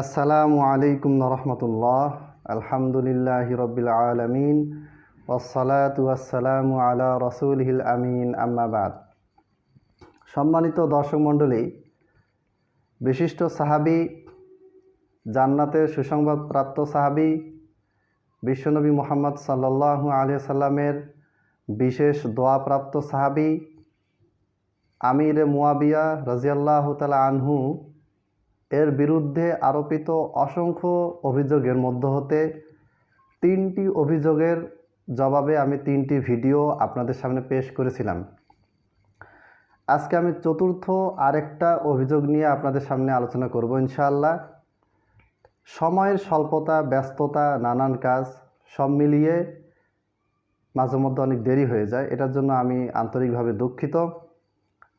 আসসালামু আলাইকুম রহমতুল্লাহ আলহামদুলিল্লাহ রবিল আলমিন। ওসালাতু আসসালামু আলা রসুলহিল আমিন। আম্মাবাদ সম্মানিত দর্শক মণ্ডলী, বিশিষ্ট সাহাবি জান্নাতের সুসংবাদপ্রাপ্ত সাহাবি, বিশ্বনবী মোহাম্মদ সাল্লাল্লাহু আলিয়া সাল্লামের বিশেষ দোয়াপ্রাপ্ত সাহাবি, আমির মুয়াবিয়া রাজিয়াল্লাহ তালা আনহু এর বিরুদ্ধে আরোপিত অসংখ্য অভিযোগের মধ্য হতে তিনটি অভিযোগের জবাবে আমি তিনটি ভিডিও আপনাদের সামনে পেশ করেছিলাম। আজকে আমি চতুর্থ আরেকটা অভিযোগ নিয়ে আপনাদের সামনে আলোচনা করব ইনশাআল্লাহ। সময়ের স্বল্পতা, ব্যস্ততা, নানান কাজ সব মিলিয়ে মাঝে মধ্যে অনেক দেরি হয়ে যায়। এটার জন্য আমি আন্তরিকভাবে দুঃখিত।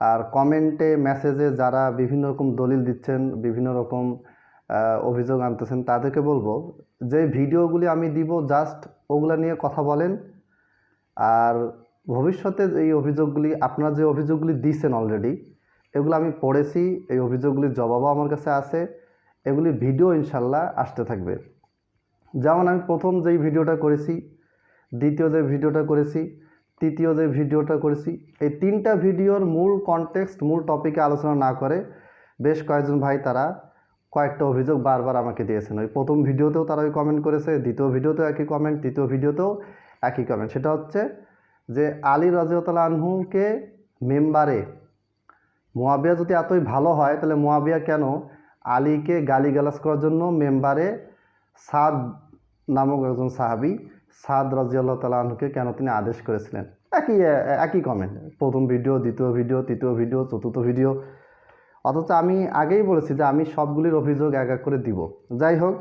আর কমেন্টে মেসেজে যারা বিভিন্ন রকম দলিল দিচ্ছেন, বিভিন্ন রকম অভিযোগ আনতেছেন, তাদেরকে বলব যে ভিডিওগুলি আমি দিব জাস্ট ওগুলা নিয়ে কথা বলেন। আর ভবিষ্যতে এই অভিযোগগুলি, আপনারা যে অভিযোগগুলি দিয়েছেন অলরেডি এগুলো আমি পড়েছি, এই অভিযোগগুলির জবাবও আমার কাছে আছে, এগুলি ভিডিও ইনশাল্লাহ আসতে থাকবে। যেমন আমি প্রথম যেই ভিডিওটা করেছি, দ্বিতীয় যে ভিডিওটা করেছি তৃতীয় যে ভিডিওটা করেছি, এই তিনটা ভিডিওর মূল কনটেক্সট মূল টপিকে আলোচনা না করে বেশ কয়েকজন ভাই তারা কয়েকটা অভিযোগ বারবার আমাকে দিয়েছেন। ওই প্রথম ভিডিওতেও তারা ওই কমেন্ট করেছে, দ্বিতীয় ভিডিওতেও একই কমেন্ট তৃতীয় ভিডিওতেও একই কমেন্ট সেটা হচ্ছে যে আলী রাজিউতাল আনহুকে মেম্বারে মোয়াবিয়া যদি এতই ভালো হয়, তাহলে মোয়াবিয়া কেন আলীকে গালিগালাজ করার জন্য মেম্বারে সাদ নামক একজন সাহাবি সাদ রাজিয়াল্লাহ তালা আনহুকে কেন তিনি আদেশ করেছিলেন? একই একই কমেন্ট প্রথম ভিডিও দ্বিতীয় ভিডিও তৃতীয় ভিডিও চতুর্থ ভিডিও অথচ আমি আগেই বলেছি যে আমি সবগুলির অভিযোগ এক এক করে দিব। যাই হোক,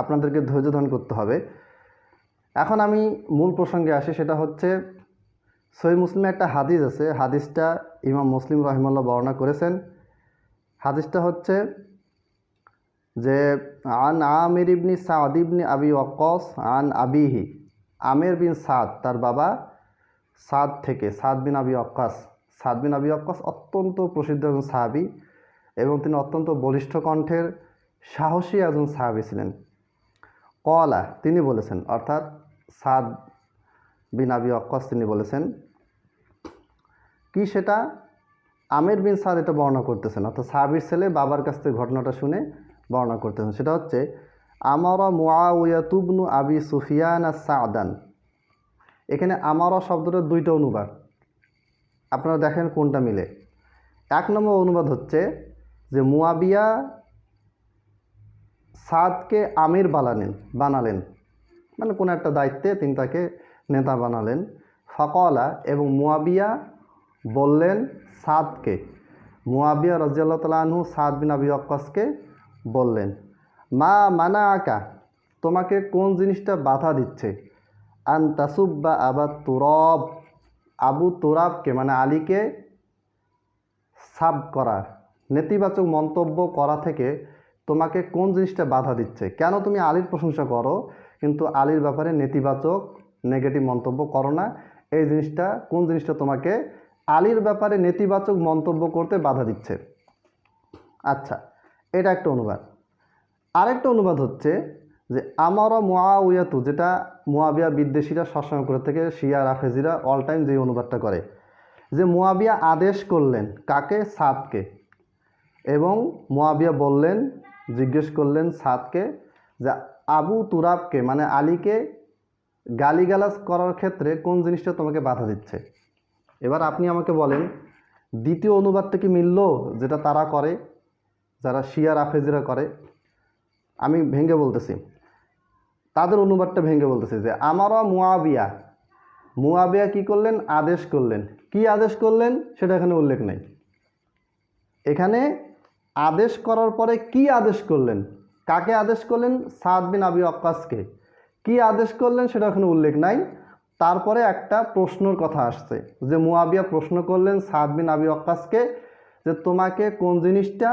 আপনাদেরকে ধৈর্য ধারণ করতে হবে। এখন আমি মূল প্রসঙ্গে আসি, সেটা হচ্ছে সই মুসলিমে একটা হাদিস আছে। হাদিসটা ইমাম মুসলিম রহিমাল্লাহ বর্ণনা করেছেন। হাদিসটা হচ্ছে যে, আন আমির ইবনি সাদ ইবনি আবি ওয়াক্কস, আন আবিহি। আমের বিন সাদ, তার বাবা সাদ থেকে, সাদ বিন আবি ওয়াক্কাস। সাদ বিন আবি ওয়াক্কাস অত্যন্ত প্রসিদ্ধ একজন সাহাবি এবং তিনি অত্যন্ত বলিষ্ঠ কণ্ঠের সাহসী একজন সাহাবি ছিলেন। কলা তিনি বলেছেন, অর্থাৎ সাদ বিন আবি ওয়াক্কাস তিনি বলেছেন, কি সেটা? আমের বিন সাদ এটা বর্ণনা করতেছেন। অর্থাৎ সাহাবির ছেলে বাবার কাছ থেকে ঘটনাটা শুনে বর্ণনা করতেছেন সেটা হচ্ছে, আমারা মুআউয়াতুবনু আবি সুফিয়ান সাদান। এখানে আমারা শব্দটার দুইটা অনুবাদ। আপনারা দেখেন কোনটা মিলে। এক নম্বর অনুবাদ হচ্ছে যে মুয়াবিয়া সাদকে আমির বানালেন বানালেন। মানে কোনো একটা দায়িত্বে তিনি তাকে নেতা বানালেন। ফকলা এবং মুয়াবিয়া বললেন সাদকে। মুয়াবিয়া রাজিয়াল্লাহ তালা আনহু সাদ বিন আবি আক্কাসকে বললেন, মা মানা আকা তোমাকে কোন জিনিসটা বাধা দিচ্ছে? আন তাসুব্বা আবা তুরব, আবু তুরাবকে মানে আলীকে সাব করা নেতিবাচক মন্তব্য করা থেকে তোমাকে কোন জিনিসটা বাধা দিচ্ছে? কেন তুমি আলীর প্রশংসা করো, কিন্তু আলীর ব্যাপারে নেতিবাচক নেগেটিভ মন্তব্য করো না। এই জিনিসটা, কোন জিনিসটা তোমাকে আলীর ব্যাপারে নেতিবাচক মন্তব্য করতে বাধা দিচ্ছে? আচ্ছা এটা একটা অনুবাদ। আরেকটা অনুবাদ হচ্ছে যে আমারা মুআউয়াতু যেটা মুয়াবিয়া বিদ্বেষীরা সবসময় করে থেকে, শিয়া, রাফেজিরা অল টাইম যে অনুবাদটা করে, যে মোয়াবিয়া আদেশ করলেন কাকে? সাদকে। এবং মোয়াবিয়া বললেন, জিজ্ঞেস করলেন সাদকে যে আবু তুরাবকে মানে আলীকে গালিগালাজ করার ক্ষেত্রে কোন জিনিসটা তোমাকে বাধা দিচ্ছে? এবার আপনি আমাকে বলেন, দ্বিতীয় অনুবাদটা কি মিলল, যেটা তারা করে? যারা শিয়া রাফেজিরা করে, আমি ভেঙে বলতেছি। তাদের অনুবাদটা ভেঙে বলতেছি যে আমারও মুয়াবিয়া মুয়াবিয়া কি করলেন? আদেশ করলেন। কি আদেশ করলেন? সেটা এখানে উল্লেখ নেই। এখানে আদেশ করার পরে কি আদেশ করলেন? কাকে আদেশ করলেন? সাদ বিন আবি আক্কাসকে কি আদেশ করলেন? সেটা এখানে উল্লেখ নাই। তারপরে একটা প্রশ্নর কথা আসছে যে মুয়াবিয়া প্রশ্ন করলেন সাদ বিন আবি আক্কাসকে যে, তোমাকে কোন জিনিসটা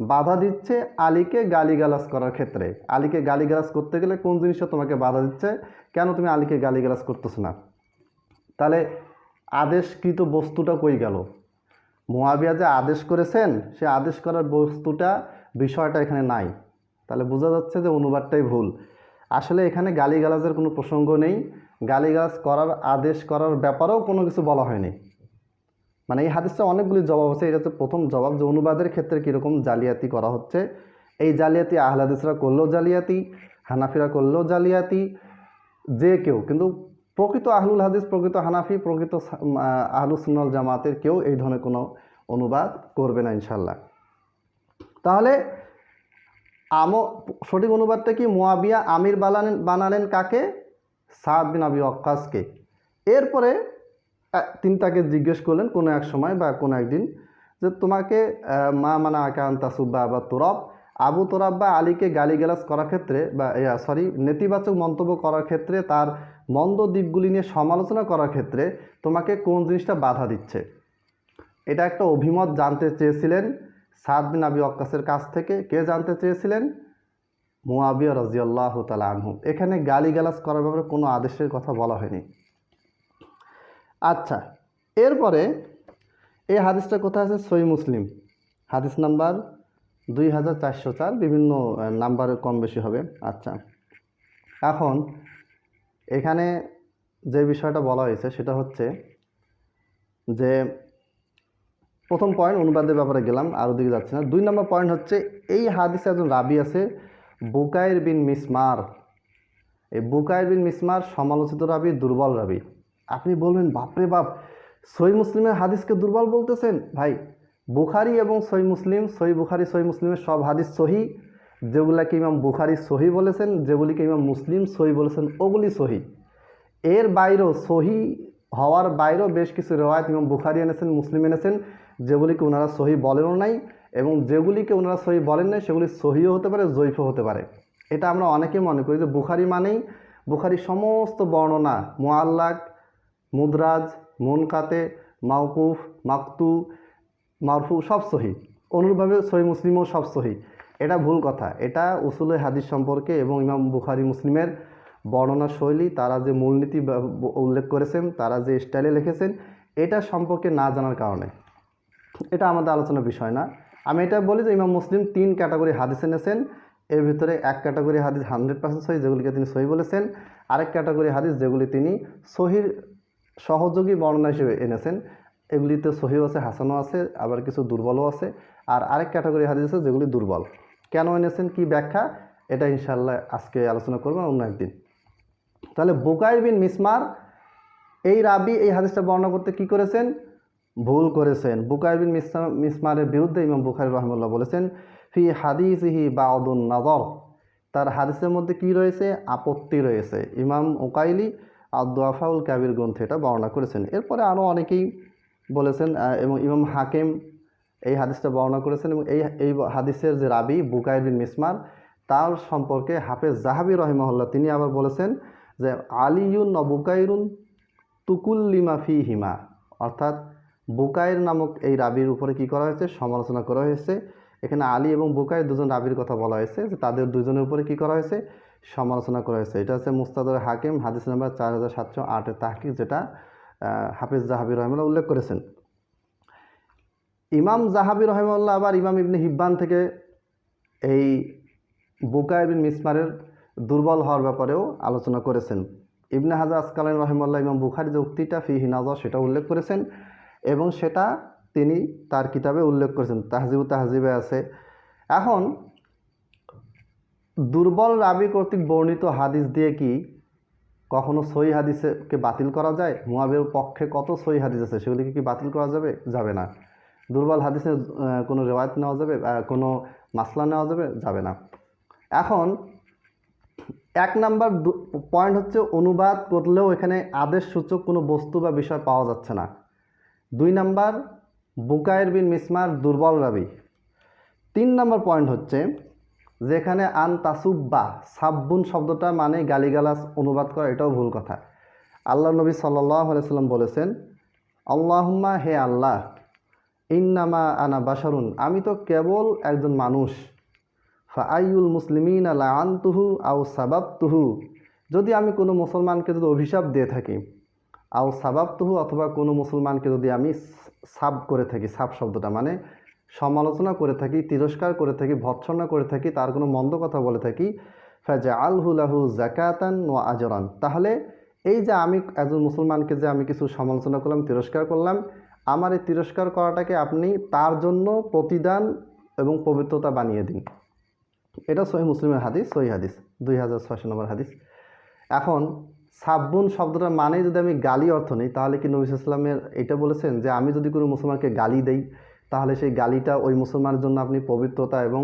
বাধা দিচ্ছে আলীকে গালিগালাজ করার ক্ষেত্রে। আলীকে গালিগালাজ করতে গেলে কোন জিনিসটা তোমাকে বাধা দিচ্ছে? কেন তুমি আলীকে গালিগালাজ করতেছো না? তাহলে আদেশকৃত বস্তুটা কই গেল? মুয়াবিয়া যে আদেশ করেছেন, সে আদেশ করার বস্তুটা, বিষয়টা এখানে নাই। তাহলে বোঝা যাচ্ছে যে অনুবাদটাই ভুল। আসলে এখানে গালিগালাজের কোনো প্রসঙ্গ নেই। গালিগালাজ করার, আদেশ করার ব্যাপারেও কোনো কিছু বলা হয়নি। মানে এই হাদিসটা অনেকগুলি জবাব আছে, এটা হচ্ছে প্রথম জবাব যে অনুবাদের ক্ষেত্রে কীরকম জালিয়াতি করা হচ্ছে। এই জালিয়াতি আহলাদিসরা করলেও জালিয়াতি, হানাফিরা করলেও জালিয়াতি, যে কেউ, কিন্তু প্রকৃত আহলুল হাদিস, প্রকৃত হানাফি, প্রকৃত আহলু সুন্নাল জামাতের কেউ এই ধরনের কোনো অনুবাদ করবে না ইনশাল্লাহ তাহলে আম, সঠিক অনুবাদটা কি? মোয়াবিয়া আমির বানালেন বানালেন কাকে? সাদ বিন আবি অক্কাসকে এরপরে তিনি তাকে জিজ্ঞেস করলেন কোনো এক সময় বা কোনো একদিন যে তোমাকে মা মানা আকান্তা সুব্বা বা তোরব। আবু তোরাব বা আলীকে গালিগালাজ করার ক্ষেত্রে বা সরি নেতিবাচক মন্তব্য করার ক্ষেত্রে তার মন্দ দিকগুলি নিয়ে সমালোচনা করার ক্ষেত্রে তোমাকে কোন জিনিসটা বাধা দিচ্ছে? এটা একটা অভিমত জানতে চেয়েছিলেন সাদ বিন আবি অক্কাসের কাছ থেকে। কে জানতে চেয়েছিলেন? মুয়াবিয়া রাজিয়াল্লাহ তালা আনহু। এখানে গালিগালাজ করার ব্যাপারে কোনো আদেশের কথা বলা হয়নি। আচ্ছা এরপরে এই হাদিসটা কোথায় আছে? সই মুসলিম। হাদিস নাম্বার দুই হাজার চারশো চার, বিভিন্ন নাম্বার কম বেশি হবে। আচ্ছা এখন এখানে যে বিষয়টা বলা হয়েছে সেটা হচ্ছে যে প্রথম পয়েন্ট অনুবাদের ব্যাপারে গেলাম, আর ওদিকে যাচ্ছে না। দুই নম্বর পয়েন্ট হচ্ছে, এই হাদিসে একজন রাবি আছে, বুকাইর বিন মিসমার। এই বুকাইর বিন মিসমার সমালোচিত রাবি, দুর্বল রাবি। আপনি বলবেন, বাপরে বাপ, সই মুসলিমের হাদিসকে দুর্বল বলতেছেন? ভাই, বুখারি এবং সই মুসলিম, সই বুখারি, সই মুসলিমের সব হাদিস সহি। যেগুলাকে ইমাম বুখারি সহি বলেছেন, যেগুলিকে ইমাম মুসলিম সহি বলেছেন, ওগুলি সহি। এর বাইরেও সহি হওয়ার বাইরেও বেশ কিছু রেওয়ায়ত ইমাম বুখারি এনেছেন, মুসলিম এনেছেন, যেগুলিকে ওনারা সহি বলেনও নাই এবং যেগুলিকে ওনারা সহি বলেন নাই, সেগুলি সহিও হতে পারে জৈফও হতে পারে। এটা আমরা অনেকেই মনে করি যে বুখারি মানেই বুখারি সমস্ত বর্ণনা মোয়াল্লাক মুদরাজ মুনকাতে মাউকুফ মাকতু, মারফু সব সহি। অনুরূপভাবে সহি মুসলিমও সব সহি। এটা ভুল কথা। এটা উসুলে হাদিস সম্পর্কে এবং ইমাম বুখারি মুসলিমের বর্ণনা শৈলী, তারা যে মূলনীতি উল্লেখ করেছেন, তারা যে স্টাইলে লিখেছেন, এটা সম্পর্কে না জানার কারণে। এটা আমাদের আলোচনার বিষয় না। আমি এটা বলি যে ইমাম মুসলিম তিন ক্যাটাগরি হাদিস এনেছেন। এর ভিতরে এক ক্যাটাগরি হাদিস হান্ড্রেড পার্সেন্ট সহি, যেগুলিকে তিনি সহি বলেছেন। আরেক ক্যাটাগরি হাদিস, যেগুলি তিনি সহির সহযোগী বর্ণনা হিসেবে এনেছেন। এগুলিতে সহিও আছে, হাসানও আছে, আবার কিছু দুর্বলও আছে। আর আরেক ক্যাটাগরি হাদিস আছে যেগুলি দুর্বল। কেন এনেছেন? কি ব্যাখ্যা? এটা ইনশাল্লাহ আজকে আলোচনা করবেন অন্য একদিন। তাহলে বুকাইর বিন মিসমার এই রাবি এই হাদিসটা বর্ণনা করতে কি করেছেন? ভুল করেছেন। বুকাইর বিন মিসমারের বিরুদ্ধে ইমাম বুখারি রহমুল্লাহ বলেছেন, ফি হাদিসিহি বাউদুন নাজর তার হাদিসের মধ্যে কি রয়েছে? আপত্তি রয়েছে। ইমাম ওকাইলি আব্দুয়াফাউল কাবির গ্রন্থে এটা বর্ণনা করেছেন। এরপরে আরও অনেকেই বলেছেন এবং ইমাম হাকিম এই হাদিসটা বর্ণনা করেছেন, এবং এই এই হাদিসের যে রাবি বুকাইর বিন মিসমার, তার সম্পর্কে হাফেজ জাহাবি রহিমহল্লা তিনি আবার বলেছেন যে, আলিউন ন বুকাইরুন তুকুল্লিমা ফি হিমা অর্থাৎ বুকাইর নামক এই রাবির উপরে কি করা হয়েছে? সমালোচনা করা হয়েছে। এখানে আলী এবং বুকাইর দুজন রাবির কথা বলা হয়েছে যে, তাদের দুজনের উপরে কি করা হয়েছে? সমালোচনা করা হয়েছে। এটা হচ্ছে মুস্তাদর হাকিম, হাদিস নাম্বার চার হাজার সাতশো আটের তাহকিক যেটা হাফিজ জাহাবি রহমুল্লাহ উল্লেখ করেছেন। ইমাম জাহাবি রহমুল্লাহ আবার ইমাম ইবনে হিব্বান থেকে এই বুকাই ইবিন মিসমারের দুর্বল হওয়ার ব্যাপারেও আলোচনা করেছেন। ইবনে হাজা আসকালান রহমুল্লাহ ইমাম বুখারি যে উক্তিটা ফি হিনাজা সেটা উল্লেখ করেছেন এবং সেটা তিনি তার কিতাবে উল্লেখ করেছেন। তাহজিবু তাহজিবে আছে। এখন দুর্বল রাবি কর্তৃক বর্ণিত হাদিস দিয়ে কি কখনো সই হাদিসকে বাতিল করা যায়? মুয়াবের পক্ষে কত সই হাদিস আছে? সেগুলিকে কি বাতিল করা যাবে? যাবে না। দুর্বল হাদিসের আহ, কোনো রেওয়ায়ত নেওয়া যাবে? কোনো মাসলা নেওয়া যাবে? যাবে না। এখন এক নাম্বার পয়েন্ট হচ্ছে অনুবাদ করলেও এখানে আদেশ সূচক কোনো বস্তু বা বিষয় পাওয়া যাচ্ছে না। দুই নাম্বার বুকায়ের বিন মিসমার দুর্বল রাবি। তিন নম্বর পয়েন্ট হচ্ছে যেখানে আন তাসুব্বা, সাব্বুন শব্দটা মানে গালিগালাস অনুবাদ করা, এটাও ভুল কথা। আল্লাহ নবী সাল্লাম বলেছেন, আল্লাহুম্মা, হে আল্লাহ, ইন্নামা আনা বাসারুন আমি তো কেবল একজন মানুষ। ফাআইউল মুসলিমিন আলা আও সাবাব তুহু যদি আমি কোনো মুসলমানকে যদি অভিশাপ দিয়ে থাকি, আও সাবাব তুহু অথবা কোনো মুসলমানকে যদি আমি সাব করে থাকি, সাব শব্দটা মানে সমালোচনা করে থাকি, তিরস্কার করে থাকি, ভৎসনা করে থাকি, তার কোনো মন্দ কথা বলে থাকি ফাজা আলহুলাহু জাকাতান ও আজরান। তাহলে এই যে আমি একজন মুসলমানকে যে আমি কিছু সমালোচনা করলাম, তিরস্কার করলাম, আমার এই তিরস্কার করাটাকে আপনি তার জন্য প্রতিদান এবং পবিত্রতা বানিয়ে দিন। এটা সহি মুসলিমের হাদিস, সহি হাদিস, দুই হাজার ছয়শো নম্বর হাদিস। এখন সাব্বুন শব্দটার মানে যদি আমি গালি অর্থ নিই, তাহলে কি নবী ইসলামের এটা বলেছেন যে আমি যদি কোনো মুসলমানকে গালি দেই তাহলে সেই গালিটা ওই মুসলমানের জন্য আপনি পবিত্রতা এবং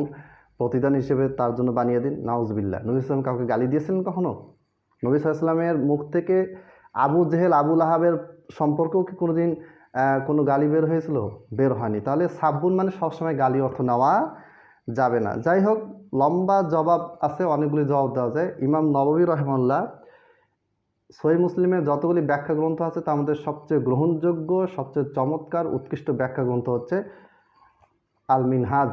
প্রতিদান হিসেবে তার জন্য বানিয়ে দিন। নাউজবিল্লা নবী ইসলাম কাউকে গালি দিয়েছিলেন কখনো? নবী ইসলামের মুখ থেকে আবু জেহেল আবুল আহাবের সম্পর্কেও কি কোনো দিন কোনো গালি বের হয়েছিল? বের হয়নি। তাহলে সাব্বুন মানে সবসময় গালি অর্থ নেওয়া যাবে না। যাই হোক, লম্বা জবাব আছে, অনেকগুলি জবাব দেওয়া যায়। ইমাম নববী রহমাল্লাহ সহি মুসলিমের যতগুলি ব্যাখ্যা গ্রন্থ আছে তার মধ্যে সবচেয়ে গ্রহণযোগ্য সবচেয়ে চমৎকার উৎকৃষ্ট ব্যাখ্যা গ্রন্থ হচ্ছে আল মিনহাজ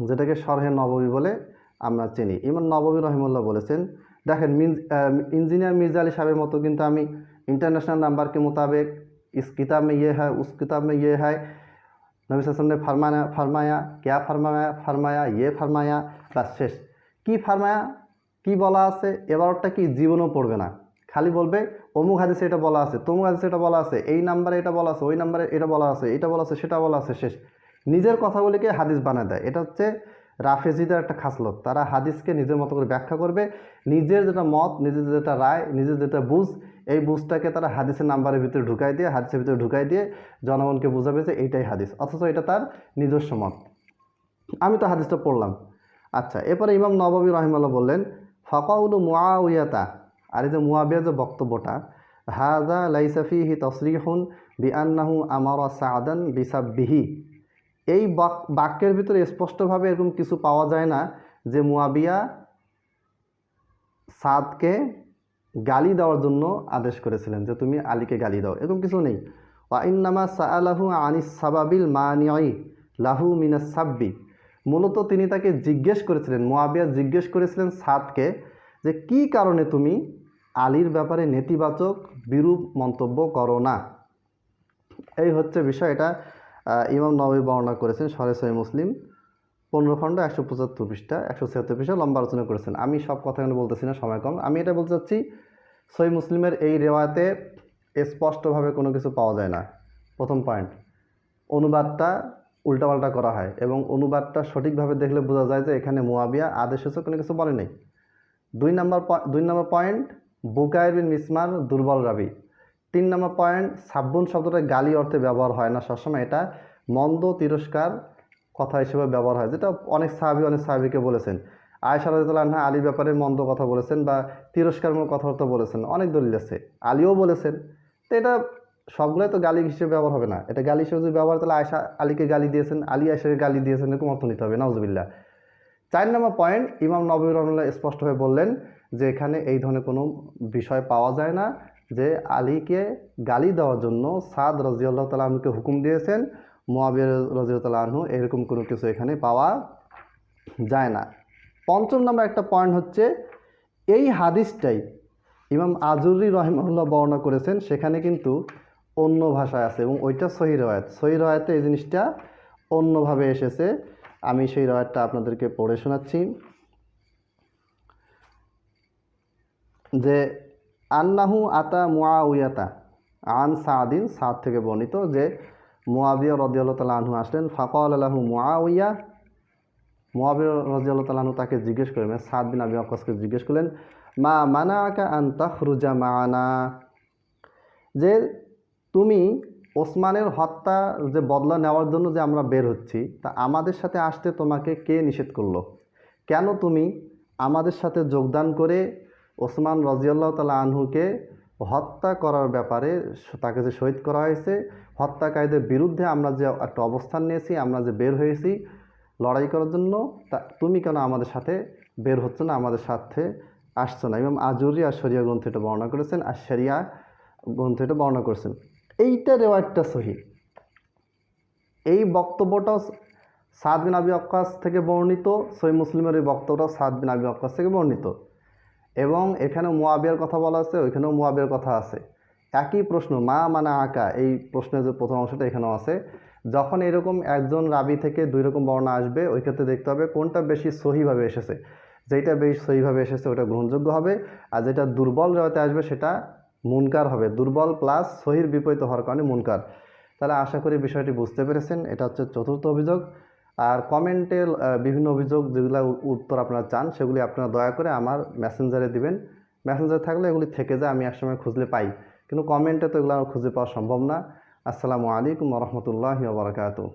যেটাকে সরহে নববী বলে আমরা চিনি ইমাম নববী রহিমুল্লাহ বলেছেন দেখেন মিন ইঞ্জিনিয়ার মির্জা আলী সাহেবের মতো কিন্তু আমি इंटरनेशनल नंबर के मुताबिक इस किताब में ये है उस किताब में ये है नबी वसल्लम ने फरमाया फरमाया क्या फरमाया फरमाया ये फरमाया বাস শেষ কি ফরমায়া কি বলা আছে এবারটা কি জীবনও পড়বে না খালি বলবে, অমুক হাদিসে এটা বলা আছে, তমুক হাদিসে এটা বলা আছে, এই নাম্বারে এটা বলা আছে, ওই নাম্বারে এটা বলা আছে, এটা বলা আছে, সেটা বলা আছে, শেষ। নিজের কথাগুলিকে হাদিস বানায় দেয়। এটা হচ্ছে রাফেজিদের একটা খাসলত। তারা হাদিসকে নিজের মতো করে ব্যাখ্যা করবে, নিজের যেটা মত, নিজের যেটা রায়, নিজের যেটা বুঝ, এই বুঝটাকে তারা হাদিসের নাম্বারের ভিতরে ঢুকাই দিয়ে, হাদিসের ভিতরে ঢুকাই দিয়ে জনগণকে বোঝাবে যে এইটাই হাদিস, অথচ এটা তার নিজস্ব মত। আমি তো হাদিসটা পড়লাম। আচ্ছা এরপরে ইমাম নবাবী রহিমাল্লাহ বললেন, ফকাউলু মুআউয়াতা আর এই যে মুয়াবিয়া যে বক্তব্যটা হাজা লাইসাফিহি তসরিহুন বিআন্নাহু আমার সাদান বিসাববিহি। এই বাক- বাক্যের ভিতরে স্পষ্টভাবে এরকম কিছু পাওয়া যায় না যে মুয়াবিয়া সাদকে গালি দেওয়ার জন্য আদেশ করেছিলেন যে তুমি আলীকে গালি দাও, এরকম কিছু নেই। ওয়াইন্নামা সাআলাহু আনিস সাবাবিল মানিয়াই লাহু মিনাস সাব্বি। মূলত তিনি তাকে জিজ্ঞেস করেছিলেন মোয়াবিয়া জিজ্ঞেস করেছিলেন সাদকে যে কি কারণে তুমি আলীর ব্যাপারে নেতিবাচক, বিরূপ মন্তব্য করো না? এই হচ্ছে বিষয়, এটা ইমাম নবী বর্ণনা করেছেন সরে মুসলিম। পনেরো খণ্ড, একশো পঁচাত্তর পৃষ্ঠা, একশো ছিয়াত্তর পৃষ্ঠা লম্বা আলোচনা করেছেন। আমি সব কথা এখানে বলতেছি না, সময় কম। আমি এটা বলতে চাচ্ছি সই মুসলিমের এই রেওয়াতে স্পষ্টভাবে কোনো কিছু পাওয়া যায় না। প্রথম পয়েন্ট অনুবাদটা উল্টাপাল্টা করা হয় এবং অনুবাদটা সঠিকভাবে দেখলে বোঝা যায় যে এখানে মুয়াবিয়া আদেশ কোনো কিছু বলে নেই। দুই নম্বর দুই নম্বর পয়েন্ট বুকায়ের বিন মিসমার দুর্বল রাবি তিন নম্বর পয়েন্ট, সাব্বুন শব্দটা গালি অর্থে ব্যবহার হয় না সবসময়, এটা মন্দ, তিরস্কার কথা হিসেবে ব্যবহার হয়, যেটা অনেক সাহাবি, অনেক সাহাবিকে বলেছেন। আয়সা রাজিউল্লাহ আনহা আলীর ব্যাপারে মন্দ কথা বলেছেন বা তিরস্কারমূলক কথাবার্তা বলেছেন, অনেক দলিল আছে, আলীও বলেছেন। তো এটা সবগুলোই তো গালি হিসেবে ব্যবহার হবে না, এটা গালি হিসেবে যদি ব্যবহার তাহলে আয়সা আলীকে গালি দিয়েছেন, আলী আয়সাকে গালি দিয়েছেন, এরকম অর্থ নিতে হবে নজবিল্লা চার নম্বর পয়েন্ট ইমাম নবী রহমুল্লাহ স্পষ্টভাবে বললেন যে এখানে এই ধরনের কোনো বিষয় পাওয়া যায় না, যে আলীকে গালি দেওয়ার জন্য সাদ রাজিউল্লাহ তালা হুকুম দিয়েছেন মোয়াবির রাজিউল্লাহ আনহু এরকম কোনো কিছু এখানে পাওয়া যায় না। পঞ্চম নম্বর একটা পয়েন্ট হচ্ছে, এই হাদিসটাই ইমাম আজুরি রহিমউল্লাহ বর্ণনা করেছেন, সেখানে কিন্তু অন্য ভাষায় আছে এবং ওইটা সহি রয়াত সহি রয়াতে এই জিনিসটা অন্যভাবে এসেছে। আমি সেই রয়াতটা আপনাদেরকে পড়ে শোনাচ্ছি। যে, আন্নাহু আতা মুআউয়াতা আন সাদিন, সাদ থেকে বর্ণিত, যে মুআবিয়া রদিয়াল্লাহ তালা আনহু আসলেন, ফাকাল আলাহু মুআউয়া। মুআবিয়া রদিয়াল্লাহ তালা আনহু তাকে জিজ্ঞেস করলেন মানে সাদ বিন আবি আকাশকে জিজ্ঞেস করলেন, মা মানা আকা আন তাখরুজা মানা যে, তুমি ওসমানের হত্যা যে বদলা নেওয়ার জন্য যে আমরা বের হচ্ছি, তা আমাদের সাথে আসতে তোমাকে কে নিষেধ করল? কেন তুমি আমাদের সাথে যোগদান করে ওসমান রাজিয়াল্লাহ তালা আনহুকে হত্যা করার ব্যাপারে তাকে যে শহীদ করা হয়েছে, হত্যাকারীদের বিরুদ্ধে আমরা যে একটা অবস্থান নিয়েছি, আমরা যে বের হয়েছি লড়াই করার জন্য, তা তুমি কেন আমাদের সাথে বের হচ্ছ না, আমাদের সাথে আসছো না? এবং আজুরি আর শরিয়া গ্রন্থ এটা বর্ণনা করেছেন, আর শরিয়া গ্রন্থ এটা বর্ণনা করেছেন। এইটা রেওয়ায়তটা সহি। এই বক্তব্যটাও সাদ বিন আবি আক্কাস থেকে বর্ণিত সই মুসলিমের এই বক্তব্যটাও সাদ বিন আবি আক্কাস থেকে বর্ণিত। এবং এখানে মুয়াবিয়ার কথা বলা আছে, ওইখানেও মুয়াবিয়ার কথা আছে। একই প্রশ্ন, মা মানে আঁকা, এই প্রশ্নের যে প্রথম অংশটা এখানেও আছে। যখন এরকম একজন রাবি থেকে দুই রকম বর্ণনা আসবে, ওই ক্ষেত্রে দেখতে হবে কোনটা বেশি সহিভাবে এসেছে। যেটা বেশি সহিভাবে এসেছে, ওটা গ্রহণযোগ্য হবে। আর যেটা দুর্বল রাতে আসবে, সেটা মুনকার হবে। দুর্বল প্লাস সহির বিপরীত হওয়ার কারণে মুনকার। তাহলে আশা করি বিষয়টি বুঝতে পেরেছেন। এটা হচ্ছে চতুর্থ অভিযোগ। আর কমেন্টে বিভিন্ন অভিযোগ যেগুলো উত্তর আপনারা চান, সেগুলি আপনারা দয়া করে আমার মেসেঞ্জারে দিবেন। মেসেঞ্জার থাকলে এগুলি থেকে যায়, আমি একসময় খুঁজলে পাই। কিন্তু কমেন্টে তো এগুলো খুঁজে পাওয়া সম্ভব না। আসসালামু আলাইকুম রহমতুল্লাহি বারকাতু